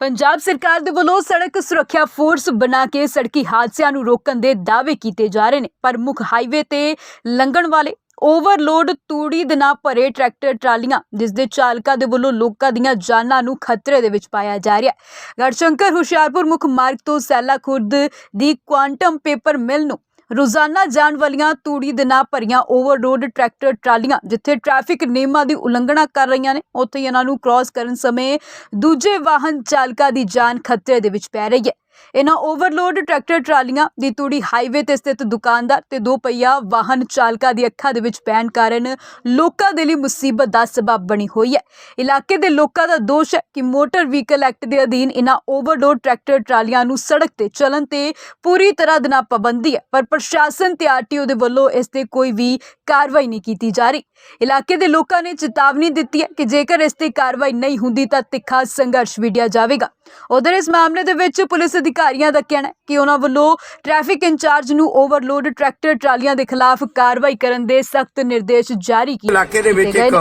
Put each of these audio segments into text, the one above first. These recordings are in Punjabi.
ਪੰਜਾਬ ਸਰਕਾਰ ਦੇ ਵੱਲੋਂ ਸੜਕ ਸੁਰੱਖਿਆ ਫੋਰਸ ਬਣਾ ਕੇ ਸੜਕੀ ਹਾਦਸਿਆਂ ਨੂੰ ਰੋਕਣ ਦੇ ਦਾਅਵੇ ਕੀਤੇ ਜਾ ਰਹੇ ਨੇ। ਪਰ ਮੁੱਖ ਹਾਈਵੇ ਤੇ ਲੰਘਣ ਵਾਲੇ ਓਵਰਲੋਡ ਤੂੜੀ ਦੇ ਨਾਲ ਭਰੇ ਟਰੈਕਟਰ, ਟਰਾਲੀਆਂ, ਜਿਸ ਦੇ ਚਾਲਕਾਂ ਦੇ ਵੱਲੋਂ ਲੋਕਾਂ ਦੀਆਂ ਜਾਨਾਂ ਨੂੰ ਖਤਰੇ ਦੇ ਵਿੱਚ ਪਾਇਆ ਜਾ ਰਿਹਾ ਹੈ। ਗੜਸ਼ੰਕਰ ਹੁਸ਼ਿਆਰਪੁਰ ਮੁੱਖ ਮਾਰਗ ਤੋਂ ਸੈਲਾ ਖੁਰਦ ਦੀ ਕੁਆਂਟਮ ਪੇਪਰ ਮਿਲ ਨੂੰ ਰੋਜ਼ਾਨਾ ਜਾਣ ਵਾਲੀਆਂ ਤੂੜੀ ਦੇ ਨਾਲ ਭਰੀਆਂ ਓਵਰਲੋਡ ਟਰੈਕਟਰ ਟਰਾਲੀਆਂ, ਜਿੱਥੇ ਟ੍ਰੈਫਿਕ ਨਿਯਮਾਂ ਦੀ ਉਲੰਘਣਾ ਕਰ ਰਹੀਆਂ ਨੇ, ਉੱਥੇ ਇਹਨਾਂ ਨੂੰ ਕ੍ਰਾਸ ਕਰਨ ਸਮੇਂ ਦੂਜੇ ਵਾਹਨ ਚਾਲਕਾਂ ਦੀ ਜਾਨ ਖਤਰੇ ਦੇ ਵਿੱਚ ਪੈ ਰਹੀ ਹੈ। ਇਹਨਾਂ ਓਵਰਲੋਡ ਟਰੈਕਟਰ ਟਰਾਲੀਆਂ ਦੀ ਤੂੜੀ ਹਾਈਵੇ ਤੇ ਸਥਿਤ ਦੁਕਾਨਦਾਰ ਤੇ ਦੋ ਪਹੀਆ ਵਾਹਨ ਚਾਲਕਾਂ ਦੀ ਅੱਖਾਂ ਦੇ ਵਿੱਚ ਪੈਣ ਕਾਰਨ ਲੋਕਾਂ ਦੇ ਲਈ ਮੁਸੀਬਤ ਦਾ ਸਬਬ ਬਣੀ ਹੋਈ ਹੈ। ਇਲਾਕੇ ਦੇ ਲੋਕਾਂ ਦਾ ਦੋਸ਼ ਹੈ ਕਿ ਮੋਟਰ ਵਹੀਕਲ ਐਕਟ ਦੇ ਅਧੀਨ ਇਹਨਾਂ ਓਵਰਲੋਡ ਟਰੈਕਟਰ ਟਰਾਲੀਆਂ ਨੂੰ ਸੜਕ ਤੇ ਚੱਲਣ ਤੇ ਪੂਰੀ ਤਰ੍ਹਾਂ ਦੇ ਨਾਲ ਪਾਬੰਦੀ ਹੈ, ਪਰ ਪ੍ਰਸ਼ਾਸਨ ਤੇ ਆਰਟੀਓ ਦੇ ਵੱਲੋਂ ਇਸ ਤੇ ਕੋਈ ਵੀ ਕਾਰਵਾਈ ਨਹੀਂ ਕੀਤੀ ਜਾ ਰਹੀ। ਇਲਾਕੇ ਦੇ ਲੋਕਾਂ ਨੇ ਚੇਤਾਵਨੀ ਦਿੱਤੀ ਹੈ ਕਿ ਜੇਕਰ ਇਸ ਤੇ ਕਾਰਵਾਈ ਨਹੀਂ ਹੁੰਦੀ ਤਾਂ ਤਿੱਖਾ ਸੰਘਰਸ਼ ਵਿੱਢਿਆ ਜਾਵੇਗਾ। ਉਧਰ ਇਸ ਮਾਮਲੇ ਦੇ ਵਿੱਚ ਪੁਲਿਸ ਅਧਿਕਾਰੀਆਂ ਦਾ ਕਹਿਣਾ ਹੈ ਕਿ ਉਹਨਾਂ ਵੱਲੋਂ ਟ੍ਰੈਫਿਕ ਇੰਚਾਰਜ ਨੂੰ ਓਵਰਲੋਡ ਟਰੈਕਟਰ ਟਰਾਲੀਆਂ ਦੇ ਖਿਲਾਫ ਕਾਰਵਾਈ ਕਰਨ ਦੇ ਸਖਤ ਨਿਰਦੇਸ਼ ਜਾਰੀ ਕੀਤੇ ਇਲਾਕੇ ਦੇ ਵਿੱਚ ਇੱਕ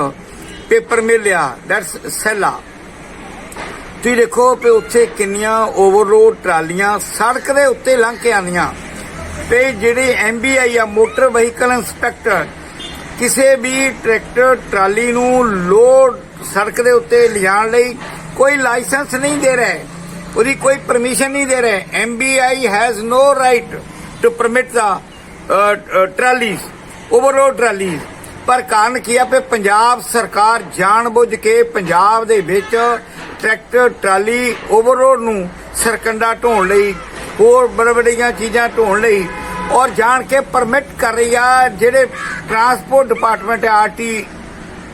ਪੇਪਰ ਮਿਲ ਆ ਦੈਟਸ ਸੈਲਾ। ਤੁਸੀਂ ਦੇਖੋ ਕਿ ਉੱਥੇ ਕਿੰਨੀਆਂ ਓਵਰਲੋਡ ਟਰਾਲੀਆਂ ਸੜਕ ਦੇ ਉੱਤੇ ਲੰਘ ਕੇ ਆਉਂਦੀਆਂ। ਤੇ ਜਿਹੜੇ ਐਮਬੀਆਈ ਆ ਮੋਟਰ ਵਹੀਕਲ ਇੰਸਪੈਕਟਰ ਕਿਸੇ ਵੀ ਟਰੈਕਟਰ ਟਰਾਲੀ ਨੂੰ ਲੋਡ ਸੜਕ ਦੇ ਉੱਤੇ ਲਿਜਾਣ ਲਈ ਕੋਈ ਲਾਇਸੈਂਸ ਨਹੀਂ ਦੇ ਰਹੇ। ਉਹਦੀ ਕੋਈ ਪਰਮਿਸ਼ਨ ਨਹੀਂ ਦੇ ਰਹੇ। MVI has no right to permit the trolleys overload trolleys ਪਰ ਕਾਰਨ ਕੀ ਆ ਕਿ ਪੰਜਾਬ ਸਰਕਾਰ ਜਾਣਬੁੱਝ ਕੇ ਪੰਜਾਬ ਦੇ ਵਿੱਚ ਟਰੈਕਟਰ ਟਰਾਲੀ ਓਵਰਲੋਡ ਨੂੰ ਸਰਕੰਡਾ ਢੋਣ ਲਈ, ਹੋਰ ਬੜੇ ਬੜੀਆਂ ਚੀਜ਼ਾਂ ਢੋਣ ਲਈ ਔਰ ਜਾਣ ਕੇ ਪਰਮਿਟ ਕਰ ਰਹੀ ਆ ਜਿਹੜੇ ਟਰਾਂਸਪੋਰਟ ਡਿਪਾਰਟਮੈਂਟ ਆਰਟੀ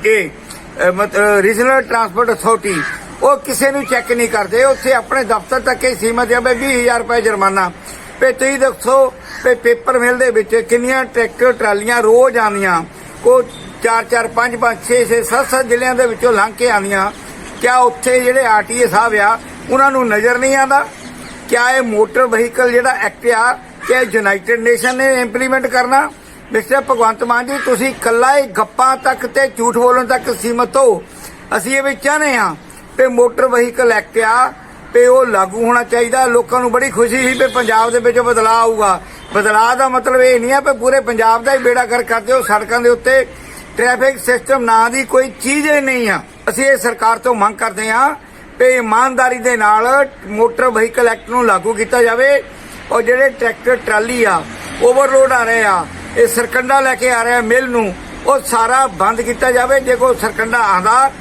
ਇਹ ਮਤਲਬ ਰੀਜਨਲ ਟਰਾਂਸਪੋਰਟ ਅਥਾਰਟੀ ਉਹ ਕਿਸੇ ਨੂੰ ਚੈੱਕ ਨਹੀਂ ਕਰਦੇ। ਉੱਥੇ ਆਪਣੇ ਦਫ਼ਤਰ ਤੱਕ ਹੀ ਸੀਮਤ ਹੈ ਬਈ 20000 ਰੁਪਏ ਜੁਰਮਾਨਾ। ਤੇ ਤੁਸੀਂ ਦੱਸੋ ਤੇ ਪੇਪਰ ਮਿਲ ਦੇ ਵਿੱਚ ਕਿੰਨੀਆਂ ਟਰੈਕਟਰ ਟਰਾਲੀਆਂ ਰੋਜ਼ ਆਉਂਦੀਆਂ। ਕੋ 4 4 5 5 6 6 7 7 ਜ਼ਿਲ੍ਹਿਆਂ ਦੇ ਵਿੱਚੋਂ ਲੰਘ ਕੇ ਆਉਂਦੀਆਂ। ਕਿਆ ਉੱਥੇ ਜਿਹੜੇ ਆਰਟੀਏ ਸਾਹਿਬ ਆ, ਉਹਨਾਂ ਨੂੰ ਨਜ਼ਰ ਨਹੀਂ ਆਉਂਦਾ? ਕਿਆ ਇਹ ਮੋਟਰ ਵਹੀਕਲ ਜਿਹੜਾ ਐਕਟ ਆ ਕਿ ਯੂਨਾਈਟਿਡ ਨੇਸ਼ਨ ਨੇ ਇੰਪਲੀਮੈਂਟ ਕਰਨਾ? ਮਿਸਟਰ ਭਗਵੰਤ ਮਾਨ ਜੀ, ਤੁਸੀਂ ਇਕੱਲਾ ਹੀ ਗੱਪਾਂ ਤੱਕ ਤੇ ਝੂਠ ਬੋਲਣ ਤੱਕ ਸੀਮਤ ਹੋ। ਅਸੀਂ ਇਹ ਵੀ ਚਾਹਨੇ ਆ ਕਿ ਮੋਟਰ ਵਹੀਕਲ ਐਕਟ ਆ ਤੇ ਉਹ ਲਾਗੂ ਹੋਣਾ ਚਾਹੀਦਾ। ਲੋਕਾਂ ਨੂੰ ਬੜੀ ਖੁਸ਼ੀ ਸੀ ਕਿ ਪੰਜਾਬ ਦੇ ਵਿੱਚ ਬਦਲਾਅ ਆਊਗਾ। ਬਦਲਾਅ ਦਾ ਮਤਲਬ ਇਹ ਨਹੀਂ ਆ ਕਿ ਪੂਰੇ ਪੰਜਾਬ ਦਾ ਹੀ ਬੇੜਾ ਕਰ ਕਰਦੇ ਹੋ ਸੜਕਾਂ ਦੇ ਉੱਤੇ। ਟ੍ਰੈਫਿਕ ਸਿਸਟਮ ਨਾਂ ਦੀ ਕੋਈ ਚੀਜ਼ ਹੀ ਨਹੀਂ ਆ। ਅਸੀਂ ਇਹ ਸਰਕਾਰ ਤੋਂ ਮੰਗ ਕਰਦੇ ਆ ਕਿ ਇਮਾਨਦਾਰੀ ਦੇ ਨਾਲ ਮੋਟਰ ਵਹੀਕਲ ਐਕਟ ਨੂੰ ਲਾਗੂ ਕੀਤਾ ਜਾਵੇ। ਔਰ ਜਿਹੜੇ ਟਰੈਕਟਰ, ਟਰਾਲੀ ਆ, ਓਵਰਲੋਡ ਆ ਰਹੇ ਆ, ਇਹ ਸਰਕੰਡਾ ਲੈ ਕੇ ਆ ਰਿਹਾ ਮਿਲ ਨੂੰ, ਉਹ ਸਾਰਾ ਬੰਦ ਕੀਤਾ ਜਾਵੇ। ਜੇ ਕੋਈ ਸਰਕੰਡਾ ਆਂਦਾ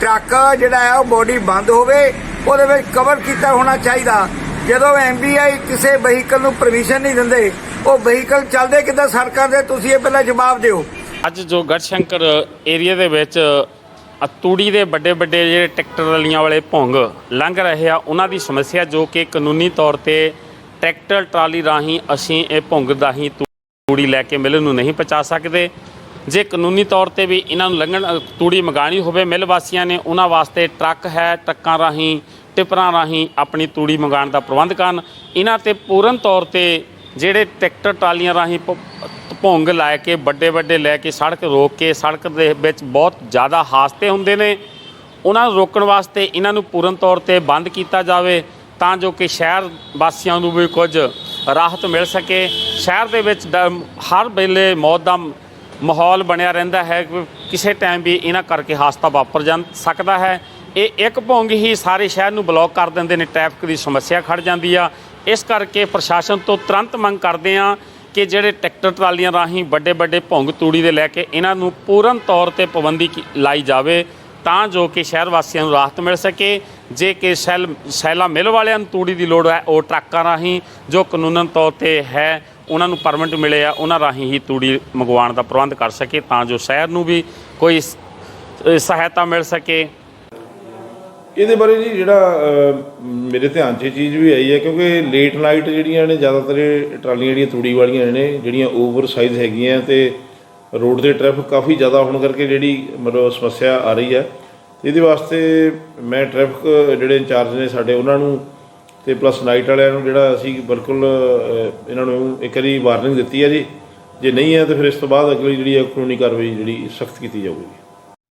ਟਰੱਕ ਜਿਹੜਾ ਹੈ ਉਹ ਬੋਡੀ ਬੰਦ ਹੋਵੇ, ਉਹਦੇ ਵਿੱਚ ਕਵਰ ਕੀਤਾ ਹੋਣਾ ਚਾਹੀਦਾ। ਜਦੋਂ ਐਮਬੀਆਈ ਕਿਸੇ ਵਹੀਕਲ ਨੂੰ ਪਰਮਿਸ਼ਨ ਨਹੀਂ ਦਿੰਦੇ, ਉਹ ਵਹੀਕਲ ਚੱਲਦੇ ਕਿੱਦਾਂ ਸੜਕਾਂ ਤੇ, ਤੁਸੀਂ ਇਹ ਪਹਿਲਾਂ ਜਵਾਬ ਦਿਓ। ਅੱਜ ਜੋ ਗੜਸ਼ੰਕਰ ਏਰੀਆ ਦੇ ਵਿੱਚ ਤੂੜੀ ਦੇ ਵੱਡੇ ਵੱਡੇ ਜਿਹੜੇ ਟਰੈਕਟਰ ਰਲੀਆਂ ਵਾਲੇ ਭੁੰਗ ਲੰਘ ਰਹੇ ਆ, ਉਹਨਾਂ ਦੀ ਸਮੱਸਿਆ ਜੋ ਕਿ ਕਾਨੂੰਨੀ ਤੌਰ ਤੇ ਟਰੈਕਟਰ ਟਰਾਲੀ ਰਾਹੀਂ ਅਸੀਂ ਇਹ ਭੁੰਗ ਰਾਹੀਂ ਤੂੜੀ ਲੈ ਕੇ ਮਿਲਣ ਨੂੰ ਨਹੀਂ ਪਹੁੰਚਾ ਸਕਦੇ। ਜੇ ਕਾਨੂੰਨੀ ਤੌਰ ਤੇ ਵੀ ਇਹਨਾਂ ਨੂੰ ਲੰਘਣ ਤੂੜੀ ਮੰਗਾਣੀ ਹੋਵੇ ਮਿਲ ਵਾਸੀਆਂ ਨੇ ਉਹਨਾਂ ਵਾਸਤੇ ਟਰੱਕ ਹੈ, ਟਰੱਕਾਂ ਰਾਹੀਂ, ਟਿੱਪਰਾਂ ਰਾਹੀਂ ਆਪਣੀ ਤੂੜੀ ਮੰਗਾਉਣ ਦਾ ਪ੍ਰਬੰਧ ਕਰਨ। ਇਹਨਾਂ ਤੇ ਪੂਰਨ ਤੌਰ ਤੇ ਜਿਹੜੇ ਟਰੈਕਟਰ ਟਰਾਲੀਆਂ ਰਾਹੀਂ ਭੋਂਗ ਲੈ ਕੇ ਵੱਡੇ ਵੱਡੇ ਲੈ ਕੇ, ਸੜਕ ਰੋਕ ਕੇ, ਸੜਕ ਦੇ ਵਿੱਚ ਬਹੁਤ ਜ਼ਿਆਦਾ ਹਾਦਸੇ ਹੁੰਦੇ ਨੇ। ਉਹਨਾਂ ਨੂੰ ਰੋਕਣ ਵਾਸਤੇ ਇਹਨਾਂ ਨੂੰ ਪੂਰਨ ਤੌਰ ਤੇ ਬੰਦ ਕੀਤਾ ਜਾਵੇ ਤਾਂ ਜੋ ਕਿ ਸ਼ਹਿਰ ਵਾਸੀਆਂ ਨੂੰ ਵੀ ਕੁਝ ਰਾਹਤ ਮਿਲ ਸਕੇ। ਸ਼ਹਿਰ ਦੇ ਵਿੱਚ ਡ- ਹਰ ਵੇਲੇ ਮੌਤ ਦਾ ਮਾਹੌਲ ਬਣਿਆ ਰਹਿੰਦਾ ਹੈ ਕਿ ਕਿਸੇ ਟਾਈਮ ਵੀ ਇਹਨਾਂ ਕਰਕੇ ਹਾਦਸਾ ਵਾਪਰ ਜਾਂ ਸਕਦਾ ਹੈ। ਇਹ ਇੱਕ ਭੁੰਗ ਹੀ ਸਾਰੇ ਸ਼ਹਿਰ ਨੂੰ ਬਲੌਕ ਕਰ ਦਿੰਦੇ ਨੇ ਟ੍ਰੈਫਿਕ ਦੀ ਸਮੱਸਿਆ ਖੜ ਜਾਂਦੀ ਆ। ਇਸ ਕਰਕੇ ਪ੍ਰਸ਼ਾਸਨ ਤੋਂ ਤੁਰੰਤ ਮੰਗ ਕਰਦੇ ਆ ਕਿ ਜਿਹੜੇ ਟਰੈਕਟਰ ਟਰਾਲੀਆਂ ਰਾਹੀਂ ਵੱਡੇ ਵੱਡੇ ਭੁੰਗ ਤੂੜੀ ਦੇ ਲੈ ਕੇ ਇਹਨਾਂ ਨੂੰ ਪੂਰਨ ਤੌਰ ਤੇ ਪਾਬੰਦੀ ਕੀ- ਲਾਈ ਜਾਵੇ, ਤਾਂ ਜੋ ਕਿ ਸ਼ਹਿਰ ਵਾਸੀਆਂ ਨੂੰ ਰਾਹਤ ਮਿਲ ਸਕੇ। ਜੇ ਕਿ ਸੈਲ ਸੈਲਾ ਮਿਲ ਵਾਲਿਆਂ ਨੂੰ ਤੂੜੀ ਦੀ ਲੋੜ ਹੈ, ਉਹ ਟਰੱਕਾਂ ਰਾਹੀਂ ਜੋ ਕਾਨੂੰਨਨ ਤੌਰ ਤੇ ਹੈ ਉਹਨਾਂ ਨੂੰ ਪਰਮਿਟ ਮਿਲੇ ਆ, ਉਹਨਾਂ ਰਾਹੀਂ ਹੀ ਤੂੜੀ ਮੰਗਵਾਉਣ ਦਾ ਪ੍ਰਬੰਧ ਕਰ ਸਕੇ ਤਾਂ ਜੋ ਸ਼ਹਿਰ ਨੂੰ ਵੀ ਕੋਈ ਸਹਾਇਤਾ ਮਿਲ ਸਕੇ। ਇਹਦੇ ਬਾਰੇ ਜੀ ਜਿਹੜਾ ਮੇਰੇ ਧਿਆਨ 'ਚ ਇਹ ਚੀਜ਼ ਵੀ ਆਈ ਹੈ ਕਿਉਂਕਿ ਲੇਟ ਨਾਈਟ ਜਿਹੜੀਆਂ ਨੇ, ਜ਼ਿਆਦਾਤਰ ਇਹ ਟਰਾਲੀਆਂ ਜਿਹੜੀਆਂ ਤੂੜੀ ਵਾਲੀਆਂ ਨੇ, ਜਿਹੜੀਆਂ ਓਵਰ ਸਾਈਜ਼ ਹੈਗੀਆਂ ਤੇ ਰੋਡ ਤੇ ਟ੍ਰੈਫਿਕ ਕਾਫੀ ਜ਼ਿਆਦਾ ਹੋਣ ਕਰਕੇ ਜਿਹੜੀ ਮਤਲਬ ਸਮੱਸਿਆ ਆ ਰਹੀ ਹੈ। ਇਹਦੇ ਵਾਸਤੇ ਮੈਂ ਟ੍ਰੈਫਿਕ ਜਿਹੜੇ ਇੰਚਾਰਜ ਨੇ ਸਾਡੇ, ਉਹਨਾਂ ਨੂੰ ਤੇ ਪਲੱਸ ਨਾਈਟ ਵਾਲਿਆਂ ਨੂੰ ਜਿਹੜਾ ਅਸੀਂ ਬਿਲਕੁਲ ਇਹਨਾਂ ਨੂੰ ਇੱਕ ਵਾਰੀ ਵਾਰਨਿੰਗ ਦਿੱਤੀ ਹੈ ਜੀ। ਜੇ ਨਹੀਂ ਹੈ, ਤਾਂ ਫਿਰ ਇਸ ਤੋਂ ਬਾਅਦ ਅਗਲੀ ਜਿਹੜੀ ਹੈ ਕਾਨੂੰਨੀ ਕਾਰਵਾਈ ਜਿਹੜੀ ਸਖਤ ਕੀਤੀ ਜਾਊਗੀ।